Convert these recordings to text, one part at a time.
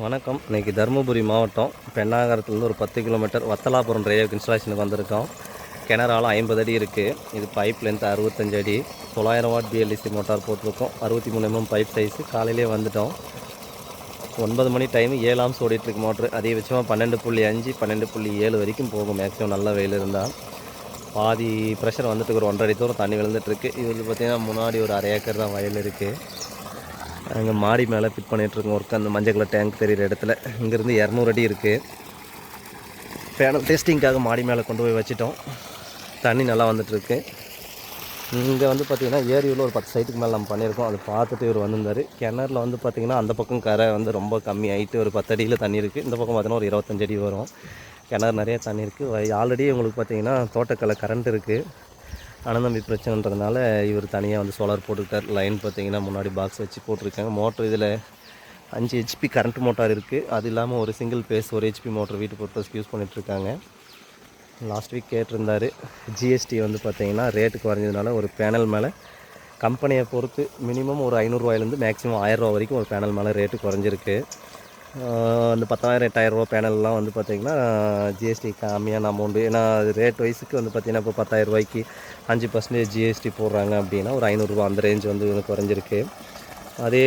வணக்கம். இன்னைக்கு தருமபுரி மாவட்டம் பெண்ணாகரத்துலேருந்து ஒரு பத்து கிலோமீட்டர் வத்தலாபுரம் ரயில்வே இன்ஸ்டாலேஷனுக்கு வந்திருக்கோம். கிணறு ஐம்பது அடி இருக்குது இது பைப் லென்த் அறுபத்தஞ்சு அடி. தொள்ளாயிரம் வாட் பிஎல்இசி மோட்டார் போட்டிருக்கோம். அறுபத்தி மூணு எம்எம் பைப் சைஸு காலையிலே வந்துட்டோம். ஒன்பது மணி டைம் ஏழாம் ஓடிட்டுருக்கு மோட்ரு அதிகபட்சமாக பன்னெண்டு புள்ளி அஞ்சு பன்னெண்டு புள்ளி ஏழு வரைக்கும் போகும். மேக்ஸிமம் நல்ல வெயில் இருந்தால் பாதி ப்ரெஷர் வந்துட்டு ஒரு ஒன்றரை அடி தூரம் தண்ணி விழுந்துட்டுருக்கு. இது வந்து பார்த்திங்கன்னா முன்னாடி ஒரு அரை ஏக்கர் தான் வயல் இருக்குது அங்கே மாடி மேலே ஃபிட் பண்ணிகிட்ருக்கோம் ஒர்க் அந்த மஞ்சள் கலர் டேங்க் தெரியிற இடத்துல. இங்கேருந்து இரநூறு அடி இருக்குது பேனல் டெஸ்டிங்காக மாடி மேலே கொண்டு போய் வச்சிட்டோம். தண்ணி நல்லா வந்துட்டுருக்கு. இங்கே வந்து பார்த்திங்கன்னா ஏரியில் ஒரு பத்து சைட்டுக்கு மேலே நம்ம பண்ணியிருக்கோம். அதை பார்த்துட்டு இவர் வந்திருந்தார். கிணறுல வந்து பார்த்திங்கன்னா அந்த பக்கம் கரை வந்து ரொம்ப கம்மி ஆகிட்டு ஒரு பத்து அடியில் தண்ணி இருக்குது இந்த பக்கம் பார்த்திங்கன்னா ஒரு இருபத்தஞ்சடி அடி வரும். கிணறு நிறைய தண்ணி இருக்குது ஆல்ரெடி உங்களுக்கு பார்த்திங்கன்னா தோட்டக்கலை கரண்ட் இருக்குது அனந்தம்பி பிரச்சனைன்றதுனால இவர் தனியாக வந்து சோலார் போட்டுக்கிட்டார். லைன் பார்த்தீங்கன்னா முன்னாடி பாக்ஸ் வச்சு போட்டிருக்காங்க. மோட்ரு இதில் அஞ்சு ஹெச்பி கரண்ட் மோட்டார் இருக்குது அது இல்லாமல் ஒரு சிங்கிள் பேஸ் ஒரு ஹெச்பி மோட்டர் வீட்டு பர்பஸ்க்கு யூஸ் பண்ணிகிட்ருக்காங்க லாஸ்ட் வீக் கேட்டிருந்தாரு. ஜிஎஸ்டி வந்து பார்த்திங்கன்னா ரேட்டு குறைஞ்சதுனால ஒரு பேனல் மேலே கம்பெனியை பொறுத்து மினிமம் ஒரு ஐநூறுரூவாயிலேருந்து மேக்ஸிமம் ஆயிரரூவா வரைக்கும் ஒரு பேனல் மேலே ரேட்டு குறைஞ்சிருக்கு. அந்த பத்தாயிரம் ரூபா பேனல்லாம் வந்து பார்த்திங்கன்னா ஜிஎஸ்டி கம்மியான அமௌண்ட்டு ஏன்னா அது ரேட் வைஸுக்கு வந்து பார்த்திங்கன்னா இப்போ பத்தாயிரம் ரூபாய்க்கு அஞ்சு பர்சன்டேஜ் ஜிஎஸ்டி போடுறாங்க அப்படின்னா ஒரு ஐநூறுரூவா அந்த ரேஞ்ச் வந்து குறைஞ்சிருக்கு. அதே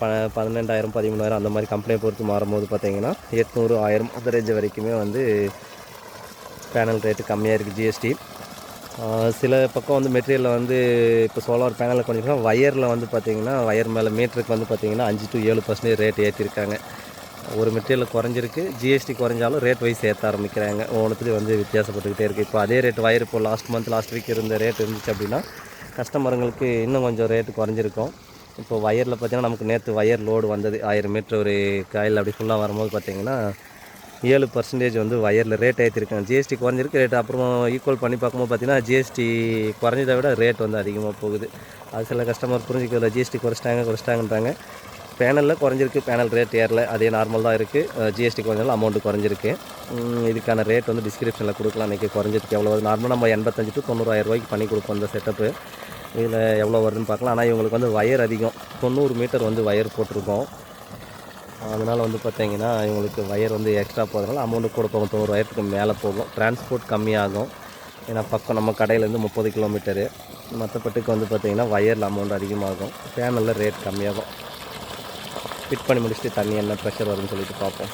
ப பன்னெண்டாயிரம் பதிமூணாயிரம் அந்த மாதிரி கம்பெனியை பொறுத்து மாறும்போது பார்த்திங்கன்னா எட்நூறு ஆயிரம் அந்த ரேஞ்ச் வரைக்குமே வந்து பேனல் ரேட்டு கம்மியாக இருக்குது ஜிஎஸ்டி சில பக்கம் வந்து மெட்டீரியலில் வந்து இப்போ சோலார் பேனலில் கொஞ்சம் ஒயரில் வந்து பார்த்தீங்கன்னா ஒயர் மேலே மீட்டருக்கு வந்து பார்த்திங்கன்னா அஞ்சு டு ஏழு பர்சன்டேஜ் ரேட் ஏற்றிருக்காங்க ஒரு மெட்டீரியல் குறைஞ்சிருக்கு. ஜிஎஸ்டி குறைஞ்சாலும் ரேட் வைஸ் ஏற்ற ஆரம்பிக்கிறாங்க. ஒவ்வொன்றுத்துலேயும் வந்து வித்தியாசப்பட்டுக்கிட்டே இருக்குது இப்போ அதே ரேட் வயர் இப்போ லாஸ்ட் மந்த் லாஸ்ட் வீக் இருந்த ரேட் இருந்துச்சு அப்படின்னா கஸ்டமருங்களுக்கு இன்னும் கொஞ்சம் ரேட்டு குறைஞ்சிருக்கும். இப்போ ஒயரில் பார்த்தீங்கன்னா நமக்கு நேற்று ஒயர் லோடு வந்தது. ஆயிரம் மீட்டர் ஒரு காயில் அப்படி ஃபுல்லாக வரும்போது பார்த்திங்கன்னா ஏழு பர்சன்டேஜ் வந்து வயரில் ரேட் ஏற்றிருக்காங்க ஜிஎஸ்டி குறைஞ்சிருக்கு ரேட் அப்புறம் ஈக்குவல் பண்ணி பார்க்கும்போது பார்த்திங்கன்னா ஜிஎஸ்டி குறைஞ்சதை விட ரேட் வந்து அதிகமாக போகுது. அது சில கஸ்டமர் புரிஞ்சுக்கிறதுல ஜிஎஸ்டி குறைச்சிட்டாங்க குறைச்சிட்டாங்கன்றாங்க. பேனலில் குறைஞ்சிருக்கு பேனல் ரேட் ஏறல. அதே நார்மல் தான் இருக்குது ஜிஎஸ்டி குறைஞ்சாலும் அமௌண்ட்டு குறைஞ்சிருக்கு. இதுக்கான ரேட் வந்து டிஸ்கிரிப்ஷனில் கொடுக்கலாம். இன்றைக்கி குறைஞ்சதுக்கு எவ்வளோ வருது? நார்மலாக நம்ம எண்பத்தஞ்சு டு தொண்ணூறாயிரம் ரூபாய்க்கு பண்ணி கொடுப்போம் இந்த செட்டப்பு இதில் எவ்வளோ வருதுன்னு பார்க்கலாம். ஆனால் இவங்களுக்கு வந்து வயர் அதிகம். தொண்ணூறு மீட்டர் வந்து வயர் போட்டிருக்கோம். அதனால் வந்து பார்த்திங்கன்னா இவங்களுக்கு வயர் வந்து எக்ஸ்ட்ரா போகிறதுனால அமௌண்ட்டு கூட போகும். தொண்ணூறாயிரத்துக்கு மேலே போகும். டிரான்ஸ்போர்ட் கம்மியாகும். ஏன்னா பக்கம் நம்ம கடையிலேருந்து முப்பது கிலோமீட்டரு மற்றப்பட்டுக்கு வந்து பார்த்திங்கன்னா வயரில் அமௌண்ட் அதிகமாகும். பேனலில் ரேட் கம்மியாகும். ஃபிட் பண்ணி முடிச்சுட்டு தண்ணி என்ன ப்ரெஷர் வருதுன்னு சொல்லிட்டு பார்ப்போம்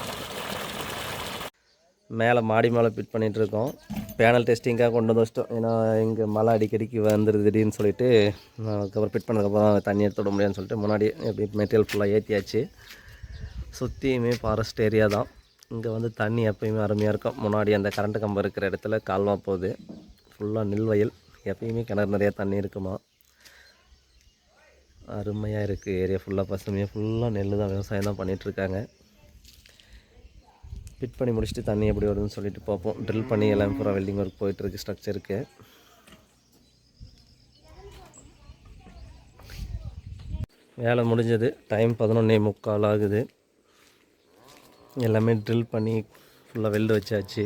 மேலே மாடி மேலே ஃபிட் பண்ணிகிட்டு இருக்கோம். பேனல் டெஸ்டிங்காக கொண்டு வந்து வச்சிட்டோம். ஏன்னா இங்கே மழை அடிக்கடிக்கு வந்துடுது திடீர்னு சொல்லிட்டு அதுக்கப்புறம் ஃபிட் பண்ணதுக்கப்புறம் தண்ணி எடுத்து விட முடியாதுன்னு சொல்லிட்டு முன்னாடி எப்படி மெட்டீரியல் ஃபுல்லாக ஏற்றியாச்சு சுற்றியுமே ஃபாரஸ்ட் ஏரியா தான். இங்கே வந்து தண்ணி எப்பயுமே அருமையாக இருக்கும். முன்னாடி அந்த கரண்ட் கம்பம் இருக்கிற இடத்துல கால்வா போகுது. ஃபுல்லாக நெல் வயல். எப்பயுமே கிணறு நிறையா தண்ணி இருக்குமா? அருமையாக இருக்குது ஏரியா ஃபுல்லாக பசுமையாக ஃபுல்லாக நெல் தான் விவசாயம் தான் பண்ணிகிட்ருக்காங்க ஃபிட் பண்ணி முடிச்சுட்டு தண்ணி எப்படி வருதுன்னு சொல்லிட்டு பார்ப்போம். ட்ரில் பண்ணி எல்லாம் பூரா வெல்டிங் ஒர்க் போயிட்டுருக்கு ஸ்ட்ரக்சருக்கு வேலை முடிஞ்சது. டைம் பதினொன்னே முக்கால் ஆகுது. எல்லாமே ட்ரில் பண்ணி ஃபுல்லாக வெல்டு வச்சாச்சு.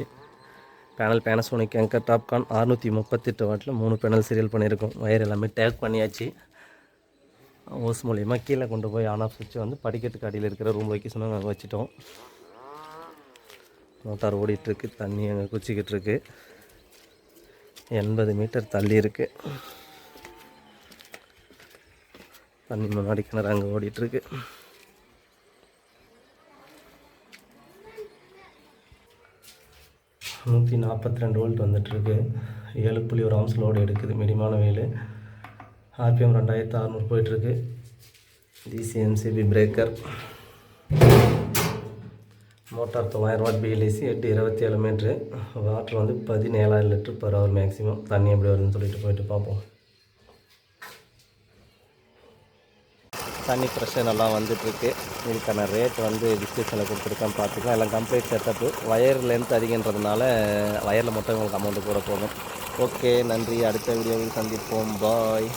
பேனல் பேனசோனிக் ஆங்கர் டாப்கான் அறுநூற்றி முப்பத்தெட்டு வாட்டில் மூணு பேனல் சீரியல் பண்ணியிருக்கோம் ஒயர் எல்லாமே டேக் பண்ணியாச்சு. ஓஸ் மூலியமா கீழே கொண்டு போய் ஆன் ஆஃப் சுவிட்ச் வந்து படிக்கட்டுக்கு அடியில் இருக்கிற ரூம் வைக்க சொன்னாங்க அங்கே வச்சுட்டோம். மோட்டார் ஓடிட்டுருக்கு தண்ணி அங்கே குச்சிக்கிட்டு இருக்கு எண்பது மீட்டர் தள்ளி இருக்கு. தண்ணி முன்னாடி கிணறு அங்கே ஓடிட்டுருக்கு. நூற்றி நாற்பத்தி ரெண்டு வோல்ட் வந்துட்டுருக்கு. ஏழு புள்ளி ஒரு ஆம்ஸ் லோடு எடுக்குது மினிமான வெயில் ஆர்பிஎம் ரெண்டாயிரத்து அறநூறு போயிட்டுருக்கு. டிசிஎம்சிபி பிரேக்கர் மோட்டார் தொள்ளாயிரம் வாட் பிஎல்ஏசி எட்டு இருபத்தி ஏழு மீட்ரு வாட்டர் வந்து பதினேழாயிரம் லிட்டர் பர் ஹவர் மேக்ஸிமம் தண்ணி எப்படி வருதுன்னு சொல்லிட்டு போயிட்டு பார்ப்போம். தண்ணி ப்ரெஷர் நல்லா வந்துட்டுருக்கு. இதுக்கான ரேட் வந்து டிஸ்கிரிப்ஷனில் கொடுத்துருக்கேன் பார்த்துக்கலாம் எல்லாம் கம்ப்ளீட் செட்டப்பு வயர் லென்த் அதிகன்றதுனால வயரில் மட்டும் உங்களுக்கு அமௌண்ட்டு கூட போகும் ஓகே நன்றி. அடுத்த வீடியோவில் சந்திப்போம். பாய்